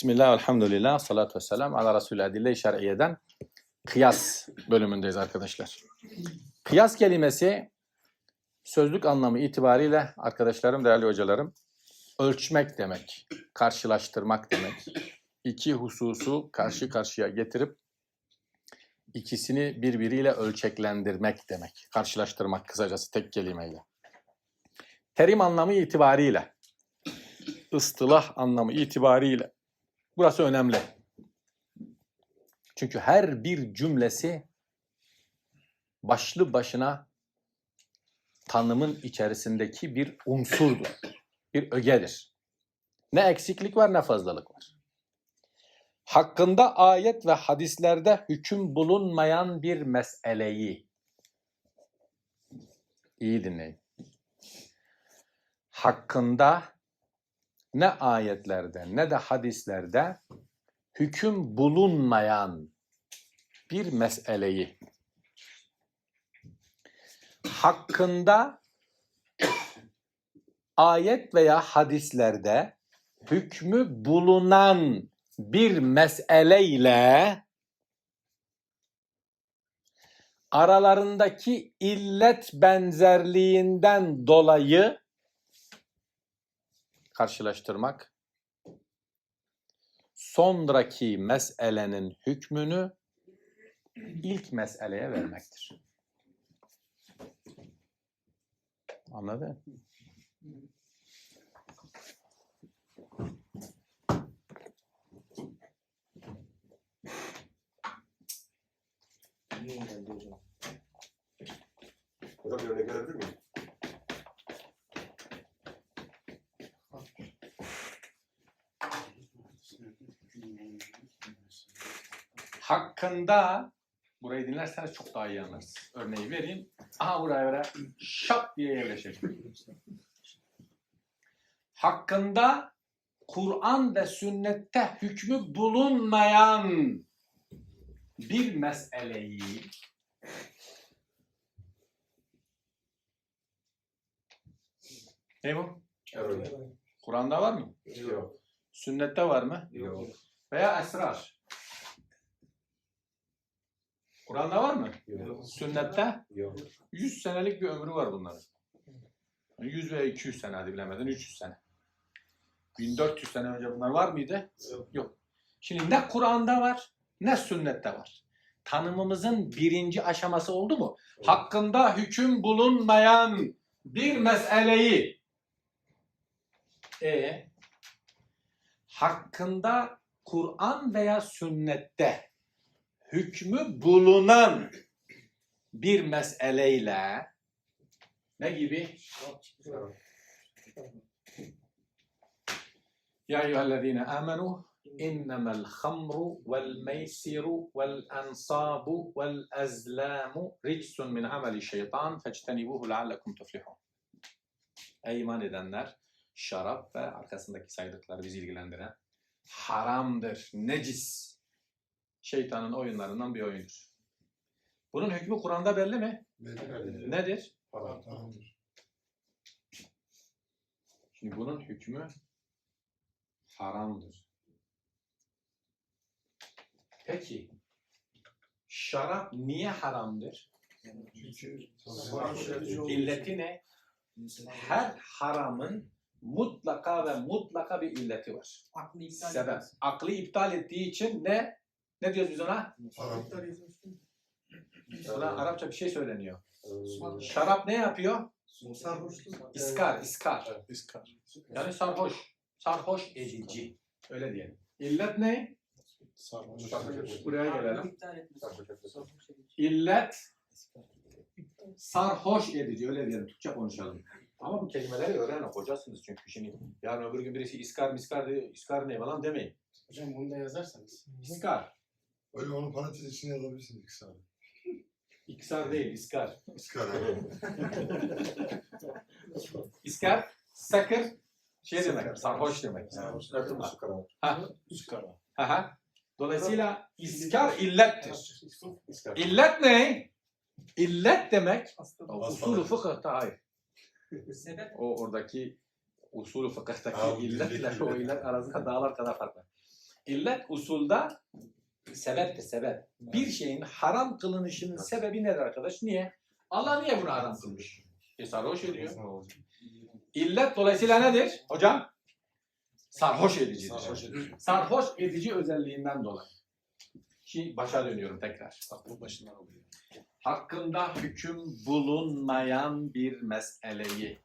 Bismillah, elhamdülillah, salatu vesselam ala Resulü Adille-i Şer'iye'den kıyas bölümündeyiz arkadaşlar. Kıyas kelimesi sözlük anlamı itibariyle arkadaşlarım, değerli hocalarım, ölçmek demek, karşılaştırmak demek. İki hususu karşı karşıya getirip ikisini birbiriyle ölçeklendirmek demek. Karşılaştırmak kısacası tek kelimeyle. Terim anlamı itibariyle, ıstılah anlamı itibariyle burası önemli. Çünkü her bir cümlesi başlı başına tanımın içerisindeki bir unsurdur, bir ögedir. Ne eksiklik var ne fazlalık var. Hakkında ayet ve hadislerde hüküm bulunmayan bir meseleyi iyi dinleyin. Hakkında ne ayetlerde ne de hadislerde hüküm bulunmayan bir meseleyi hakkında ayet veya hadislerde hükmü bulunan bir meseleyle aralarındaki illet benzerliğinden dolayı karşılaştırmak sonraki meselenin hükmünü ilk meseleye vermektir. Anladın? Niye geldi hocam? Hocam bir örnek verebilir miyim? Hakkında burayı dinlerseniz çok daha iyi anlarsınız. Örneği vereyim. Aha buraya böyle şap diye yerleşecek. Hakkında Kur'an ve sünnette hükmü bulunmayan bir meseleyi ne bu? Evet. Kur'an'da var mı? Yok. Sünnette var mı? Yok. Veya esrar. Kur'an'da var mı? Yok. Sünnette Yok. 100 senelik bir ömrü var bunların. 100 veya 200 sene hadi bilemedin 300 sene. 1400 sene önce bunlar var mıydı? Yok. Şimdi ne Kur'an'da var ne sünnette var. Tanımımızın birinci aşaması oldu mu? Hakkında hüküm bulunmayan bir meseleyi e hakkında Kur'an veya sünnette hükmü bulunan bir meseleyle ne gibi? Ya eyyühellezine amenu innemel hamru vel meysiru vel ensabu vel ezlamu ricsun min ameli şeytan fectenibuhu leallekum tuflihun. Ey iman edenler şarap ve arkasındaki saydıkları bizi ilgilendiren haramdır, necis. Şeytanın oyunlarından bir oyundur. Bunun hükmü Kur'an'da belli mi? Nedir? Haram. Şimdi bunun hükmü haramdır. Peki şarap niye haramdır? İlleti ne? Her haramın mutlaka ve mutlaka bir illeti var. Aklı iptal Sebep. Aklı iptal ettiği için ne? Ne diyoruz biz ona? Ona Arapça bir şey söyleniyor. Şarap ne yapıyor? Sarhoşluk. İskar, iskar. İskar. Yani sarhoş. Sarhoş edici. Öyle diyelim. İllet ne? Sarhoş. Buraya gelelim. İllet sarhoş edici. Öyle diyelim. Türkçe konuşalım. Ama bu kelimeleri öğrenin. Hocasınız çünkü şimdi. Yarın öbür gün birisi iskar miskar diyor. İskar ne falan demeyin. Hocam bunu da yazarsanız. İskar. Öyle onu parantez içine yazabilirsiniz iki saat. İksar değil, iskar. İskar. İskar, sakır, şey demek, sarhoş demek. Kanalı. Ha, Üskara. ha, ha. Dolayısıyla iskar illettir. İskar. İllet ne? İllet demek, usulü fıkıhta hayır. Sebep. O oradaki usulü fıkıhtaki dildeki o illet. illet arasında dağlar kadar fark var. İllet usulda sebeptir sebep. Bir şeyin haram kılınışının sebebi nedir arkadaş? Niye? Allah niye bunu haram kılmış? E sarhoş ediyor. İllet dolayısıyla nedir hocam? Sarhoş edicidir. Sarhoş edici. Sarhoş edici özelliğinden dolayı. Şimdi başa dönüyorum tekrar. Başından. Hakkında hüküm bulunmayan bir meseleyi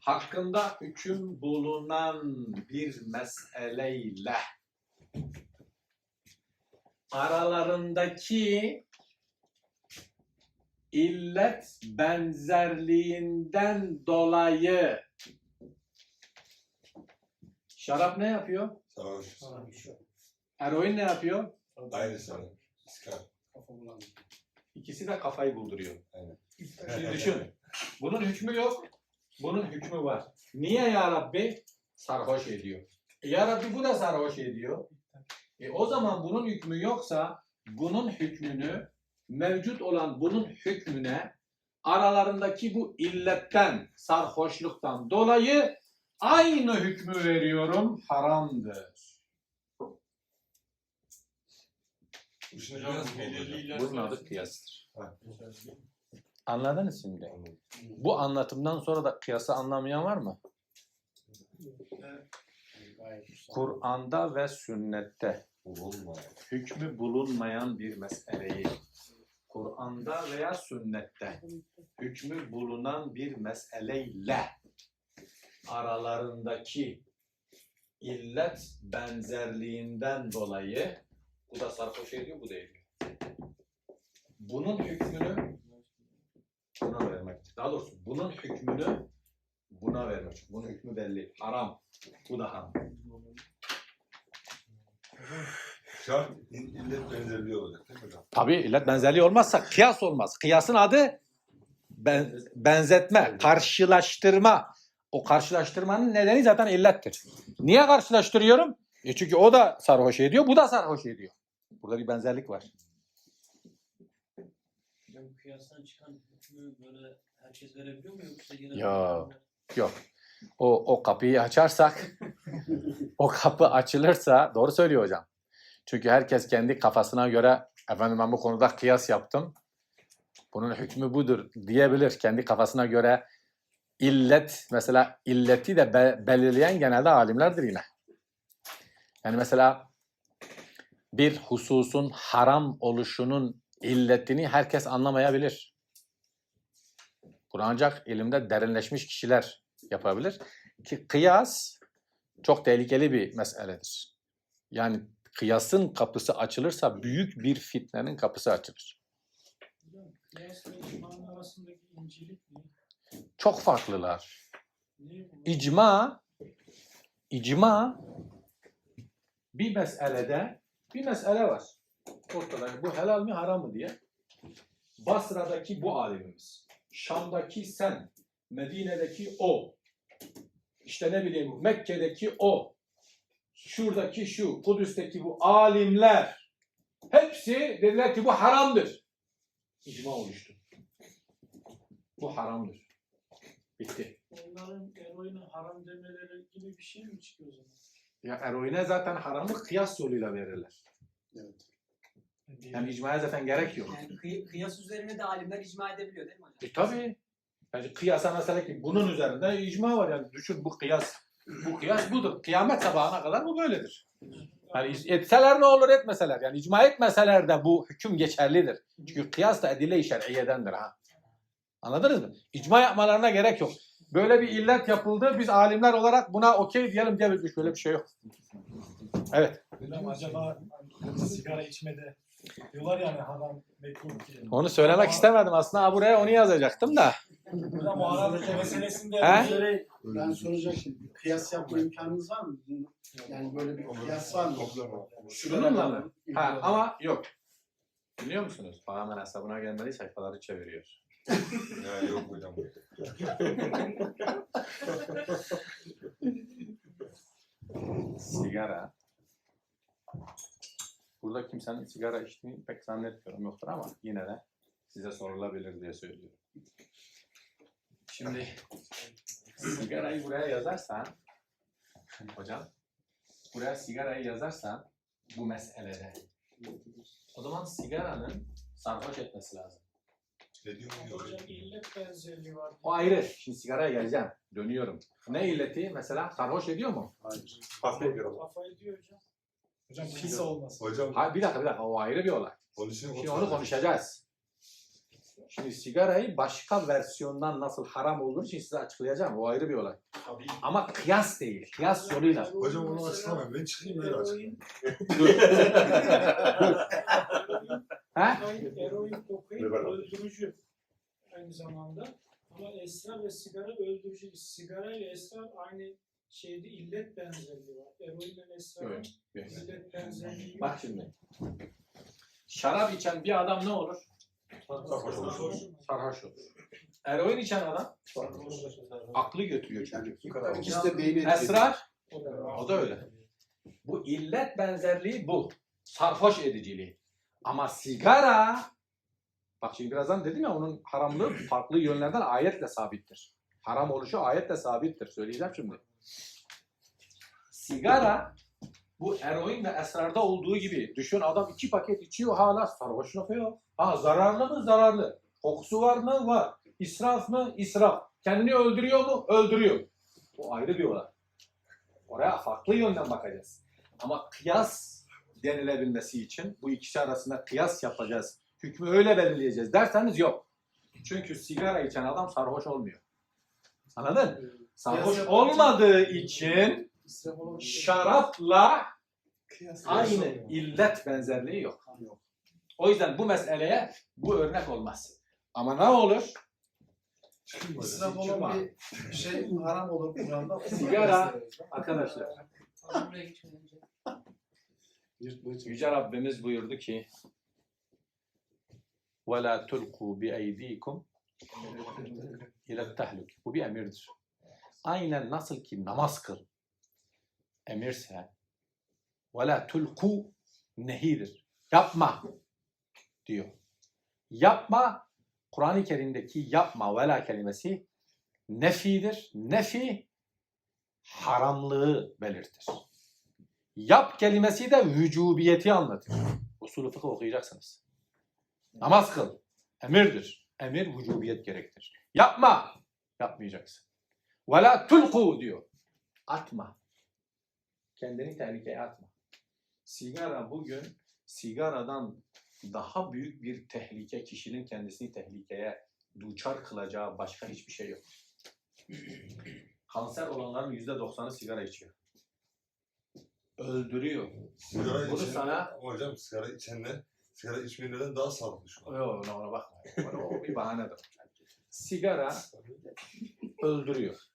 hakkında hüküm bulunan bir meseleyle aralarındaki illet benzerliğinden dolayı şarap ne yapıyor? Sarhoş. Eroin ne yapıyor? Aynı bulandı. İkisi de kafayı bulduruyor. Aynen. Şimdi düşün. Bunun hükmü yok. Bunun hükmü var. Niye ya Rabbi? Sarhoş ediyor. E ya Rabbi bu da sarhoş ediyor. E o zaman bunun hükmü yoksa bunun hükmünü mevcut olan bunun hükmüne aralarındaki bu illetten, sarhoşluktan dolayı aynı hükmü veriyorum. Haramdır. Bu şimdi biraz? Bunun adı kıyastır. Anladınız şimdi? Bu anlatımdan sonra da kıyası anlamayan var mı? Kur'an'da ve sünnette Bulunma. hükmü bulunmayan bir meseleyi Kur'an'da veya sünnette hükmü bulunan bir meseleyle aralarındaki illet benzerliğinden dolayı bu da sarhoş ediyor, bu ediyor. Bunun hükmünü buna vermek. Daha doğrusu bunun hükmünü buna vermek. Bunun hükmü belli. Haram. Bu da haram. Şart il- illet benzerliği olacak değil mi hocam? Tabii illet benzerliği olmazsa kıyas olmaz. Kıyasın adı ben- benzetme, karşılaştırma. O karşılaştırmanın nedeni zaten illettir. Niye karşılaştırıyorum? E çünkü o da sarhoş ediyor, bu da sarhoş ediyor. Burada bir benzerlik var. Hocam kıyastan çıkan hükmü böyle herkes verebiliyor mu yoksa yine Ya. Yok. O, o kapıyı açarsak, o kapı açılırsa, doğru söylüyor hocam. Çünkü herkes kendi kafasına göre, efendim ben bu konuda kıyas yaptım, bunun hükmü budur diyebilir. Kendi kafasına göre illet, mesela illeti de be- belirleyen genelde alimlerdir yine. Yani mesela bir hususun haram oluşunun illetini herkes anlamayabilir. Bunu ancak ilimde derinleşmiş kişiler yapabilir. Ki kıyas çok tehlikeli bir meseledir. Yani kıyasın kapısı açılırsa büyük bir fitnenin kapısı açılır. Çok farklılar. İcma, icma bir meselede bir mesele var. Ortada bu helal mi haram mı diye. Basra'daki bu alimimiz, Şam'daki sen, Medine'deki o, işte ne bileyim Mekke'deki o, şuradaki şu, Kudüs'teki bu alimler hepsi dediler ki bu haramdır. İcma oluştu. Bu haramdır. Bitti. Onların eroine haram demeleri gibi bir şey mi çıkıyor o zaman? Ya eroine zaten haramı kıyas yoluyla verirler. Evet. Yani icmaya zaten gerek yok. Yani kıy- kıyas üzerine de alimler icma edebiliyor değil mi hocam? E tabi. Yani kıyasa mesela ki bunun üzerinde icma var yani düşün bu kıyas. Bu kıyas budur. Kıyamet sabahına kadar bu böyledir. Yani etseler ne olur etmeseler. Yani icma etmeseler de bu hüküm geçerlidir. Çünkü kıyas da edile-i şer'iyedendir ha. Anladınız mı? İcma yapmalarına gerek yok. Böyle bir illet yapıldı. Biz alimler olarak buna okey diyelim diyebiliriz. Böyle bir şey yok. Evet. Hocam acaba sigara içmede diyorlar yani mekruh diye. Onu söylemek istemedim aslında. Ha, Buraya onu yazacaktım da. Hocam o haram meselesinde He? üzere Ben soracaktım. Kıyas yapma imkanınız var mı? Yani böyle bir kıyas var mı? Şununla mı? Ha, ama yok. Biliyor musunuz? Pahamen hesabına gelmediği sayfaları çeviriyor. Ya yok hocam. Sigara. Burada kimsenin sigara içtiğini pek zannetmiyorum yoktur ama yine de size sorulabilir diye söylüyorum. Şimdi sigarayı buraya yazarsan hocam buraya sigarayı yazarsan bu meselede o zaman sigaranın sarhoş etmesi lazım. O ayrı. Şimdi sigaraya geleceğim. Dönüyorum. Ne illeti? Mesela sarhoş ediyor mu? Hayır. Hafif bir ama. Kafayı diyor hocam. Hocam pis olmasın. Hocam Ha, bir dakika bir dakika. O ayrı bir olay. onun için Şimdi onu konuşacağız. Şimdi sigarayı başka versiyondan nasıl haram olduğunu için size açıklayacağım. O ayrı bir olay. Tabii. Ama kıyas değil. Kıyas yoluyla. Hocam onu açıklamayın. Ben çıkayım öyle açık. Eroin, Ha? eroin, eroin, kokain öldürücü aynı zamanda. Ama esrar ve sigara öldürücü. Sigara ile esrar aynı şeyde illet benzerliği var. Eroin ile esrarın Evet, evet. illet benzerliği yok. Bak şimdi. Şarap içen bir adam ne olur? Sarhoş olur. Sarhoş olur. Eroin içen adam aklı götürüyor kadar. İkisi de beyni etkiliyor. Esrar o da öyle. Bu illet benzerliği bu. Sarhoş ediciliği. Ama sigara bak şimdi birazdan dedim ya onun haramlığı farklı yönlerden ayetle sabittir. Haram oluşu ayetle sabittir. Söyleyeceğim şimdi. Sigara bu eroin ve esrarda olduğu gibi düşün adam iki paket içiyor hala sarhoşluk yok. Ha zararlı mı? Zararlı. Kokusu var mı? Var. İsraf mı? İsraf. Kendini öldürüyor mu? Öldürüyor. Bu ayrı bir olay. Oraya farklı yönden bakacağız. Ama kıyas denilebilmesi için bu ikisi arasında kıyas yapacağız. Hükmü öyle belirleyeceğiz derseniz yok. Çünkü sigara içen adam sarhoş olmuyor. Anladın? Sarhoş yapınca- olmadığı için İsraf olabilir. şarapla Kıyas aynı oluyor. illet benzerliği yok. O yüzden bu meseleye bu örnek olmaz. Ama ne olur? Çıkayım böyle. İsraf olan bir şey haram olur Kur'an'da. Sigara, Arkadaşlar Hocam buraya geçmeden önce. Yırtmaya çalışıyor. Yüce Rabbimiz buyurdu ki وَلَا تُلْقُوا بِاَيْد۪يكُمْ اِلَى التَّهْلُكِ Bu bir emirdir. aynen nasıl ki namaz kıl emirse ve la tulku nehidir. Yapma diyor. Yapma Kur'an-ı Kerim'deki yapma vela kelimesi nefidir. Nefi haramlığı belirtir. Yap kelimesi de vücubiyeti anlatır. Usulü fıkıh okuyacaksınız. Namaz kıl. Emirdir. Emir vücubiyet gerektir. Yapma. Yapmayacaksın. Ve la tulku diyor. Atma. Kendini tehlikeye atma. Sigara bugün sigaradan daha büyük bir tehlike, kişinin kendisini tehlikeye duçar kılacağı başka hiçbir şey yok. Kanser olanların yüzde doksanı sigara içiyor. Öldürüyor. Sigara Bunu içen, sana- hocam sigara içenler sigara içmeyenlerden daha sağlıklı şu an. Yok ona, bakma. O bir bahanedir. Sigara öldürüyor.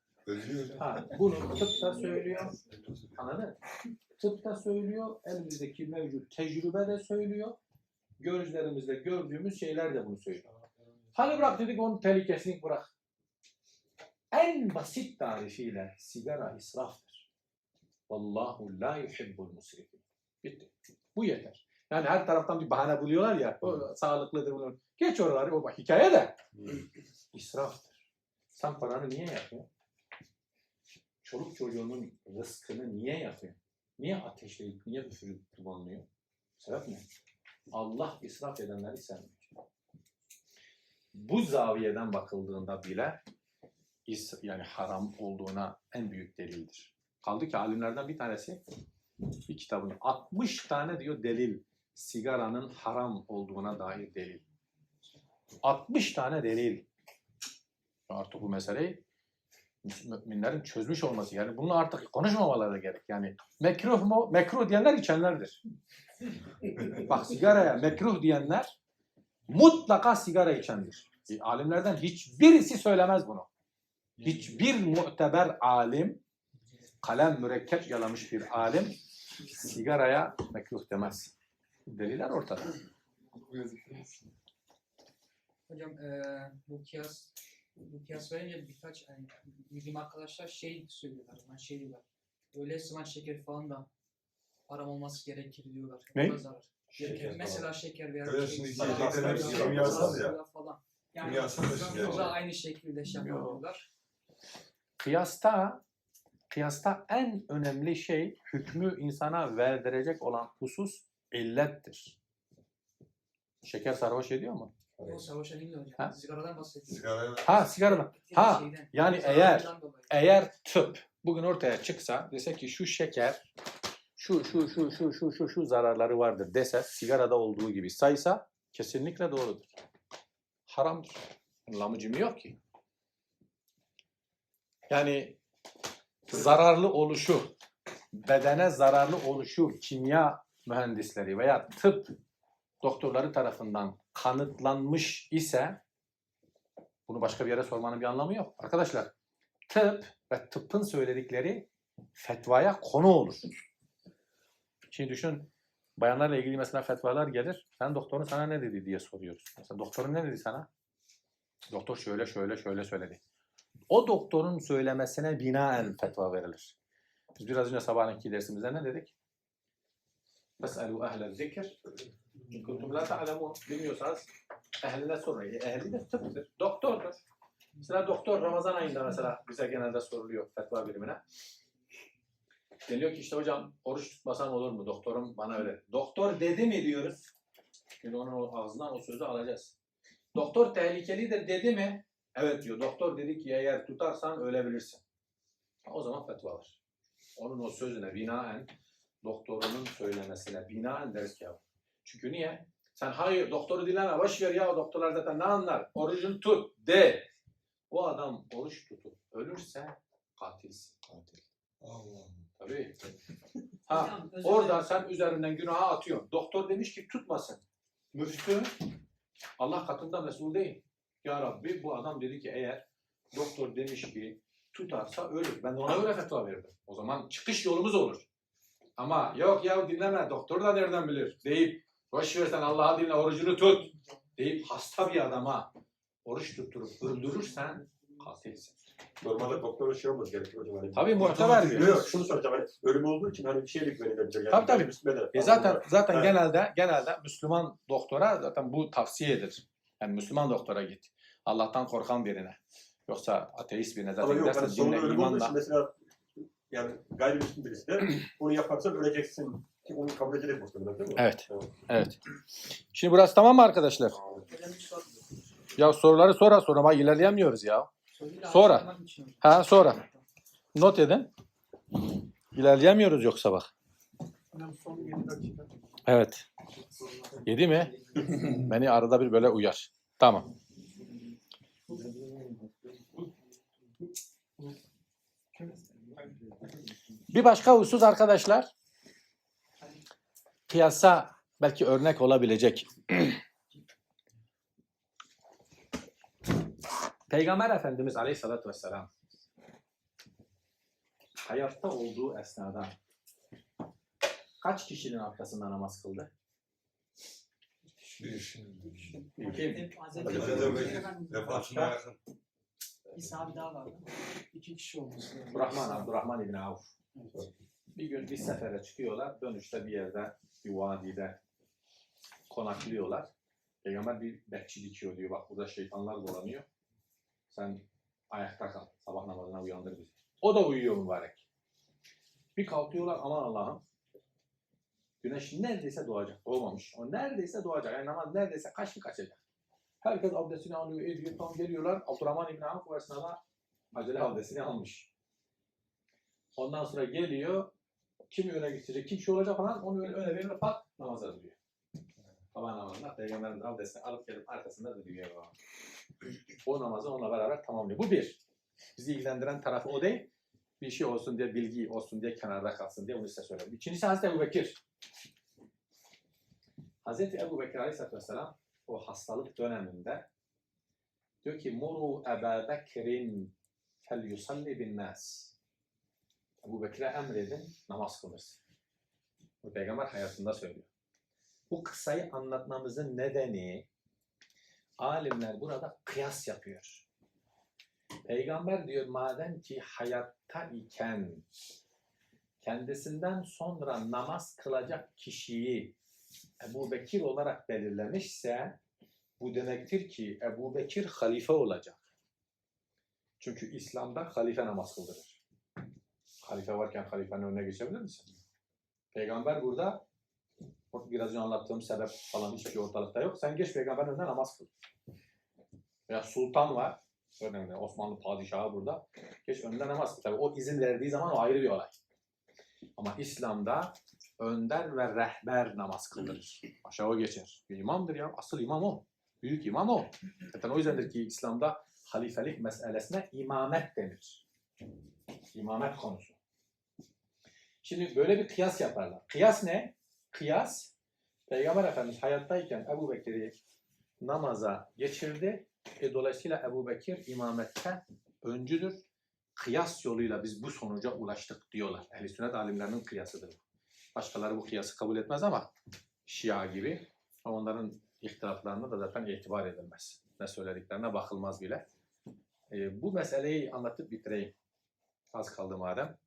Ha, bunu tıp da söylüyor. Anladın? mı? Tıp da söylüyor. Elimizdeki mevcut tecrübe de söylüyor. Gözlerimizde gördüğümüz şeyler de bunu söylüyor. Hadi bırak dedik onun tehlikesini bırak. En basit tarifiyle sigara israftır. Vallahu la yuhibbul musrifin. Bitti. Bu yeter. Yani her taraftan bir bahane buluyorlar ya. O sağlıklıdır bunun. Geç oraları. O bak hikaye de. İsraftır. Sen paranı niye yapıyorsun? Çoluk çocuğunun rızkını niye yapıyorsun? Niye ateşleyip, niye üfürüp dumanlıyor? Sebep ne? Allah israf edenleri sevmiyor. Bu zaviyeden bakıldığında bile yani haram olduğuna en büyük delildir. Kaldı ki alimlerden bir tanesi bir kitabını 60 tane diyor delil sigaranın haram olduğuna dair delil. 60 tane delil. Artık bu meseleyi müminlerin çözmüş olması. Yani bunu artık konuşmamaları gerek. Yani mekruh mu? Mekruh diyenler içenlerdir. Bak sigaraya mekruh diyenler mutlaka sigara içendir. E, alimlerden hiçbirisi söylemez bunu. Hiçbir muteber alim, kalem mürekkep yalamış bir alim sigaraya mekruh demez. Deliller ortada. Hocam eee bu kıyas bu kıyas verince birkaç yani bildiğim arkadaşlar şey söylüyorlar. Yani şey diyorlar. Öyle sıvan şeker falan da haram olması gerekir diyorlar. Ne? O da zarar. Şeker Mesela şeker veya Öyle şey, şimdi sigara, yiyeceklerin hepsi sigara, kimyasal ya. Falan. Yani Kimyasal da şimdi o da yani. aynı şekilde şey yapıyorlar. Kıyasta kıyasta en önemli şey hükmü insana verdirecek olan husus illettir. Şeker sarhoş ediyor mu? O savaşa değil hocam. Ha? Sigaradan bahsediyor. Sigara Ha sigaradan. Ha, Şeyden, yani dolayı. Eğer tıp bugün ortaya çıksa dese ki şu şeker şu şu şu şu şu şu şu zararları vardır dese sigarada olduğu gibi saysa kesinlikle doğrudur. Haramdır. Lamıcımı yok ki. Yani zararlı oluşu, bedene zararlı oluşu kimya mühendisleri veya tıp doktorları tarafından kanıtlanmış ise bunu başka bir yere sormanın bir anlamı yok. Arkadaşlar tıp ve tıbbın söyledikleri fetvaya konu olur. Şimdi düşün bayanlarla ilgili mesela fetvalar gelir. Sen doktorun sana ne dedi diye soruyoruz. Mesela doktorun ne dedi sana? Doktor şöyle şöyle şöyle söyledi. O doktorun söylemesine binaen fetva verilir. Biz biraz önce sabahınki dersimizde ne dedik? Fes'elu ehle zikir. İn kuntum la ta'lemun. Bilmiyorsanız ehline sorun. Ehli de tıptır. Doktordur. Mesela doktor Ramazan ayında mesela bize genelde soruluyor fetva birimine. Deniyor ki işte hocam oruç tutmasam olur mu? Doktorum bana öyle. Doktor dedi mi diyoruz. Şimdi onun ağzından o sözü alacağız. Doktor tehlikelidir dedi mi? Evet diyor. Doktor dedi ki eğer tutarsan ölebilirsin. O zaman fetva var. Onun o sözüne binaen doktorunun söylemesine binaen deriz ki. Çünkü niye? Sen hayır doktoru dinleme boş ver ya doktorlar zaten ne anlar? Orucunu tut de. O adam oruç tutup ölürse katilsin. Katil. Allah. Tabii. Ha, Hocam, özür orada dilerim. sen üzerinden günaha atıyorsun. Doktor demiş ki tutmasın. Müftü Allah katında mesul değil. Ya Rabbi bu adam dedi ki eğer doktor demiş ki tutarsa ölür. Ben de ona göre fetva verdim. O zaman çıkış yolumuz olur. Ama yok ya dinleme doktor da nereden bilir deyip boş ver sen Allah'a dinle orucunu tut deyip hasta bir adama oruç tutturup öldürürsen katilsin. Normalde doktorun şey olması gerekiyor hocam. Hani Tabii muhteber bir. Yok yok şunu soracağım. Hani ölüm olduğu için hani bir şeylik verilebilir. Yani Tabii, tabii. Müslüman da- E zaten zaten genelde genelde Müslüman doktora zaten bu tavsiyedir. Yani Müslüman doktora git. Allah'tan korkan birine. Yoksa ateist birine Ama zaten yok gidersen hani dinle imanla. mesela yani gayrimüslim birisi de bunu yaparsan öleceksin. Ki onu kabul edecek muhtemelen değil mi? Evet. Evet. Evet. Şimdi burası tamam mı arkadaşlar? Ya soruları sonra sonra bak ilerleyemiyoruz ya. Sonra. Ha sonra. Not edin. İlerleyemiyoruz yoksa bak. Hocam son 7 dakika. Evet. Yedi mi? Beni arada bir böyle uyar. Tamam. Bir başka husus arkadaşlar. Piyasa belki örnek olabilecek. Peygamber Efendimiz Aleyhisselatü Vesselam hayatta olduğu esnada kaç kişinin arkasında namaz kıldı? Bir Vefatına bir sahabe daha vardı. İki kişi lazım. Abdurrahman, Abdurrahman İbni Avf. Bir gün bir sefere çıkıyorlar. Dönüşte bir yerde, bir vadide konaklıyorlar. Peygamber bir bekçi dikiyor diyor. Bak burada şeytanlar dolanıyor. Sen ayakta kal. Sabah namazına uyandır bizi. O da uyuyor mübarek. Bir kalkıyorlar aman Allah'ım. Güneş neredeyse doğacak. Doğmamış. O neredeyse doğacak. Yani namaz neredeyse kaçtı kaçacak. Herkes abdestini alıyor, ediyor. Tam geliyorlar. Abdurrahman İbni Avf bu esnada acele abdestini almış. Ondan sonra geliyor. Kim öne gidecek, kim şey olacak falan onu öyle öne veriyor pat namaza duruyor. Sabah namazında peygamberin abdestini alıp gelip arkasında duruyor. O namazı onunla beraber tamamlıyor. Bu bir. Bizi ilgilendiren tarafı o değil. Bir şey olsun diye, bilgi olsun diye kenarda kalsın diye onu size söyledim. İkincisi Hazreti Ebu Bekir. Hazreti Ebu Bekir Aleyhisselatü Vesselam o hastalık döneminde diyor ki Muru Ebu Bekir'in fel yusalli bin nas. Ebu Bekir'e emredin namaz kılırsın. Bu peygamber hayatında söylüyor. Bu kıssayı anlatmamızın nedeni alimler burada kıyas yapıyor. Peygamber diyor madem ki hayatta iken kendisinden sonra namaz kılacak kişiyi Ebu Bekir olarak belirlemişse bu demektir ki Ebu Bekir halife olacak. Çünkü İslam'da halife namaz kıldırır. Halife varken halifenin önüne geçebilir misin? Peygamber burada biraz önce anlattığım sebep falan hiçbir şey ortalıkta yok. Sen geç peygamberin önüne namaz kıl. Veya sultan var. Örneğin Osmanlı padişahı burada. Geç önünde namaz kıl. Tabii o izin verdiği zaman o ayrı bir olay. Ama İslam'da önder ve rehber namaz kıldırır. Aşağı geçer. Bir imamdır ya. Asıl imam o. Büyük imam o. Zaten o yüzdendir ki İslam'da halifelik meselesine imamet denir. İmamet konusu. Şimdi böyle bir kıyas yaparlar. Kıyas ne? Kıyas, Peygamber Efendimiz hayattayken Ebu Bekir'i namaza geçirdi. E, dolayısıyla Ebu Bekir imamette öncüdür. Kıyas yoluyla biz bu sonuca ulaştık diyorlar. Ehl-i sünnet alimlerinin kıyasıdır. Başkaları bu kıyası kabul etmez ama Şia gibi onların ihtilaflarına da zaten itibar edilmez. Ne söylediklerine bakılmaz bile. E, bu meseleyi anlatıp bitireyim. Az kaldı madem.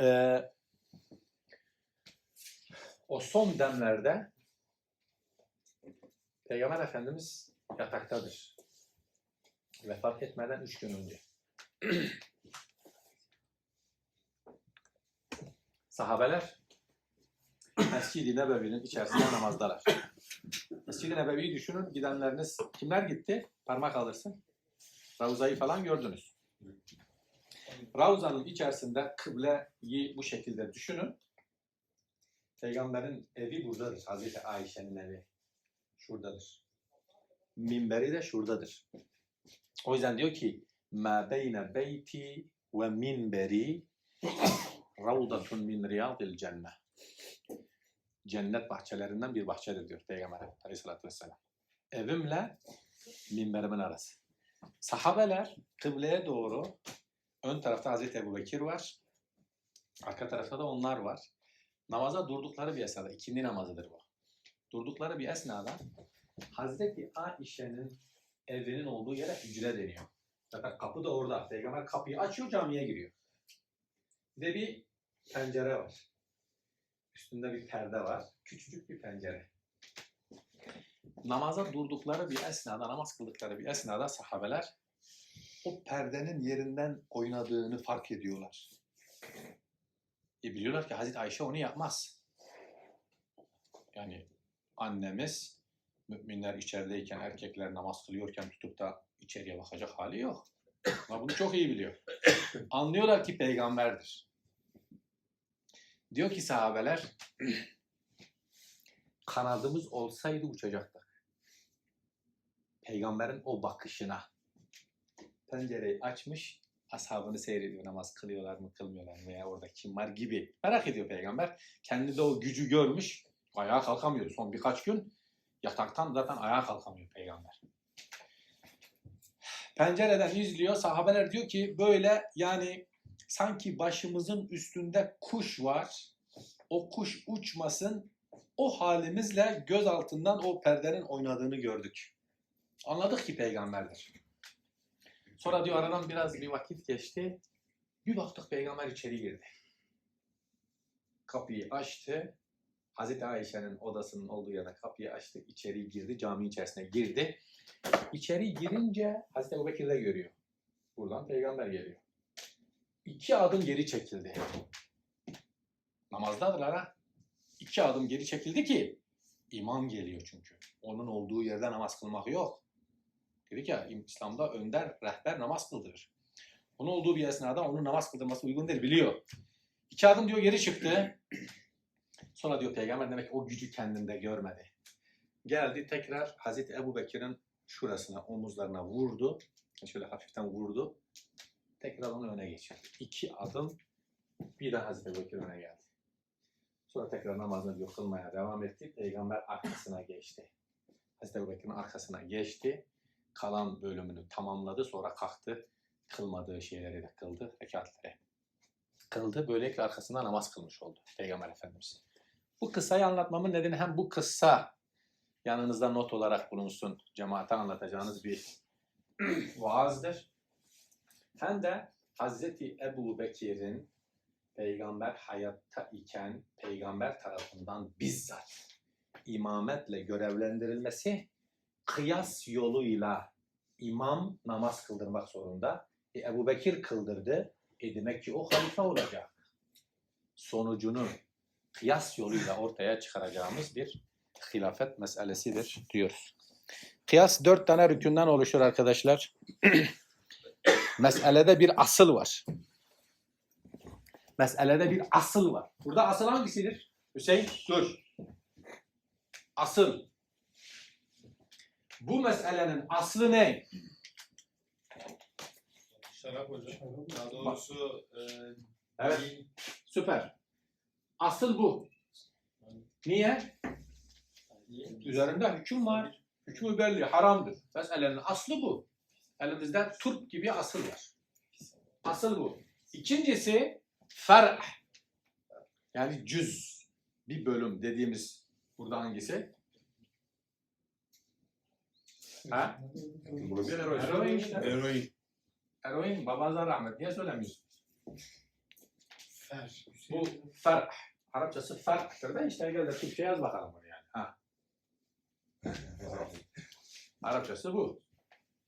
Ee, o son demlerde Peygamber Efendimiz yataktadır. Vefat etmeden üç gün önce. Sahabeler Mescid-i Nebevi'nin içerisinde namazdalar. Mescid-i Nebevi'yi düşünün. Gidenleriniz kimler gitti? Parmak alırsın. Ravza'yı falan gördünüz. Ravza'nın içerisinde kıbleyi bu şekilde düşünün. Peygamberin evi buradadır. Hazreti Ayşe'nin evi. Şuradadır. Minberi de şuradadır. O yüzden diyor ki beyne beyti ve minberi ravdatun min riyadil cennet. Cennet bahçelerinden bir bahçedir diyor Peygamber Aleyhisselatü Vesselam. Evimle minberimin arası. Sahabeler kıbleye doğru ön tarafta Hazreti Ebu Bekir var. Arka tarafta da onlar var. Namaza durdukları bir esnada, ikindi namazıdır bu. Durdukları bir esnada Hazreti Aişe'nin evinin olduğu yere hücre deniyor. Zaten kapı da orada. Peygamber kapıyı açıyor, camiye giriyor. Ve bir pencere var. Üstünde bir perde var. Küçücük bir pencere. Namaza durdukları bir esnada, namaz kıldıkları bir esnada sahabeler o perdenin yerinden oynadığını fark ediyorlar. E biliyorlar ki Hazreti Ayşe onu yapmaz. Yani annemiz müminler içerideyken, erkekler namaz kılıyorken tutup da içeriye bakacak hali yok. Ama bunu çok iyi biliyor. Anlıyorlar ki peygamberdir. Diyor ki sahabeler, kanadımız olsaydı uçacaktık. Peygamberin o bakışına. Pencereyi açmış, ashabını seyrediyor. Namaz kılıyorlar mı, kılmıyorlar mı veya orada kim var gibi. Merak ediyor peygamber. Kendi de o gücü görmüş. Ayağa kalkamıyor. Son birkaç gün yataktan zaten ayağa kalkamıyor peygamber. Pencereden izliyor. Sahabeler diyor ki böyle yani sanki başımızın üstünde kuş var. O kuş uçmasın. O halimizle göz altından o perdenin oynadığını gördük. Anladık ki peygamberdir. Sonra diyor aradan biraz bir vakit geçti. Bir baktık peygamber içeri girdi. Kapıyı açtı. Hazreti Ayşe'nin odasının olduğu yere kapıyı açtı. içeri girdi. Cami içerisine girdi. İçeri girince Hazreti Ebu Bekir de görüyor. Buradan peygamber geliyor. İki adım geri çekildi. Namazdadırlar ha. İki adım geri çekildi ki imam geliyor çünkü. Onun olduğu yerde namaz kılmak yok. Dedik ya İslam'da önder, rehber namaz kıldırır. Onun olduğu bir esnada onun namaz kıldırması uygun değil biliyor. İki adım diyor geri çıktı. Sonra diyor peygamber demek ki o gücü kendinde görmedi. Geldi tekrar Hazreti Ebu Bekir'in şurasına, omuzlarına vurdu. Şöyle hafiften vurdu. Tekrar onu öne geçirdi. İki adım bir daha Hazreti Ebu Bekir öne geldi. Sonra tekrar namazını diyor devam etti. Peygamber arkasına geçti. Hazreti Ebu Bekir'in arkasına geçti. Kalan bölümünü tamamladı. Sonra kalktı. Kılmadığı şeyleri de kıldı. Rekatları kıldı. Böylelikle arkasında namaz kılmış oldu Peygamber Efendimiz. Bu kıssayı anlatmamın nedeni hem bu kıssa yanınızda not olarak bulunsun. Cemaate anlatacağınız bir vaazdır. Hem de Hazreti Ebu Bekir'in peygamber hayatta iken peygamber tarafından bizzat imametle görevlendirilmesi kıyas yoluyla imam namaz kıldırmak zorunda. E, Ebu Bekir kıldırdı. E demek ki o halife olacak. Sonucunu kıyas yoluyla ortaya çıkaracağımız bir hilafet meselesidir diyoruz. Kıyas dört tane rükünden oluşur arkadaşlar. Meselede bir asıl var. Meselede bir asıl var. Burada asıl hangisidir? Hüseyin dur. Asıl. Bu meselenin aslı ne? Şarap hocam. Daha doğrusu e, Evet. Süper. Asıl bu. Niye? Üzerinde hüküm var. Hükmü belli, haramdır. Meselenin aslı bu. Elimizde turp gibi asıl var. Asıl bu. İkincisi fer' yani cüz bir bölüm dediğimiz burada hangisi? Ha? bunu bir Eroin işte. Eroin. Eroin babanıza rahmet. Niye söylemiyorsun? Fer. Bu fer' Arapçası fer'tir de işte gel de Türkçe yaz bakalım bunu yani. Ha. Arapçası bu.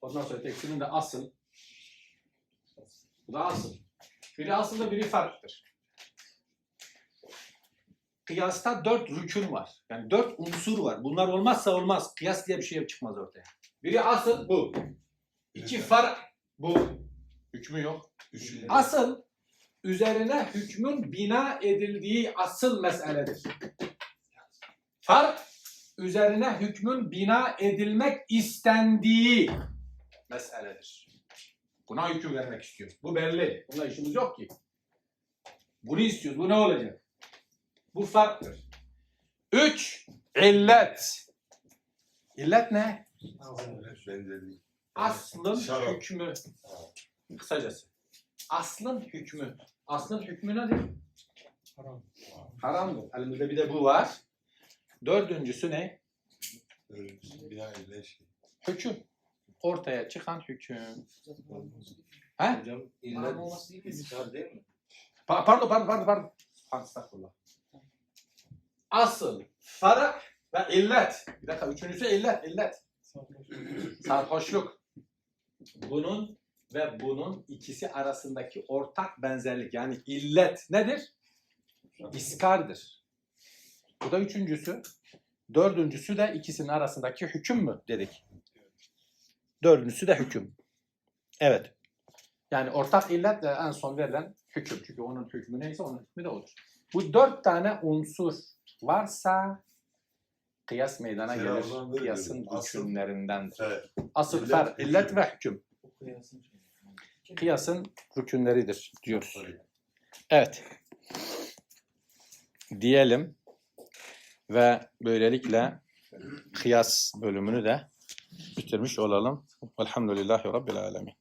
Ondan sonra tekstinin de asıl. Bu da asıl. Biri asılda biri farklıdır. Kıyasta dört rükün var. Yani dört unsur var. Bunlar olmazsa olmaz. Kıyas diye bir şey çıkmaz ortaya. Biri asıl bu. İki fark bu. Hükmü yok. Üçüncü. Asıl üzerine hükmün bina edildiği asıl meseledir. Fark üzerine hükmün bina edilmek istendiği meseledir. Buna hüküm vermek istiyor. Bu belli. Buna işimiz yok ki. Bunu istiyoruz. Bu ne olacak? Bu farktır. Üç, illet. İllet ne? Aslın Şarap. hükmü. Kısacası. Aslın hükmü. Aslın hükmü nedir? Haram. Haramdır. Elimizde bir de bu var. Dördüncüsü ne? Şey. Hüküm. Ortaya çıkan hüküm. He? Hocam mi? iskar değil mi? Pa- pardon, pardon, pardon, pardon. Estağfurullah. Asıl, fara ve illet. Bir dakika, üçüncüsü illet, illet. Sarhoşluk. Bunun ve bunun ikisi arasındaki ortak benzerlik yani illet nedir? İskardır. Bu da üçüncüsü. Dördüncüsü de ikisinin arasındaki hüküm mü dedik. Dördüncüsü de hüküm. Evet. Yani ortak illetle en son verilen hüküm. Çünkü onun hükmü neyse onun hükmü de olur. Bu dört tane unsur varsa kıyas meydana gelir. Kıyasın rükünlerindendir. Evet. Asıl İllet, fer, illet ve hüküm. Kıyasın rükünleridir diyoruz. Evet. Diyelim ve böylelikle kıyas bölümünü de bitirmiş olalım. Elhamdülillahi Rabbil Alemin.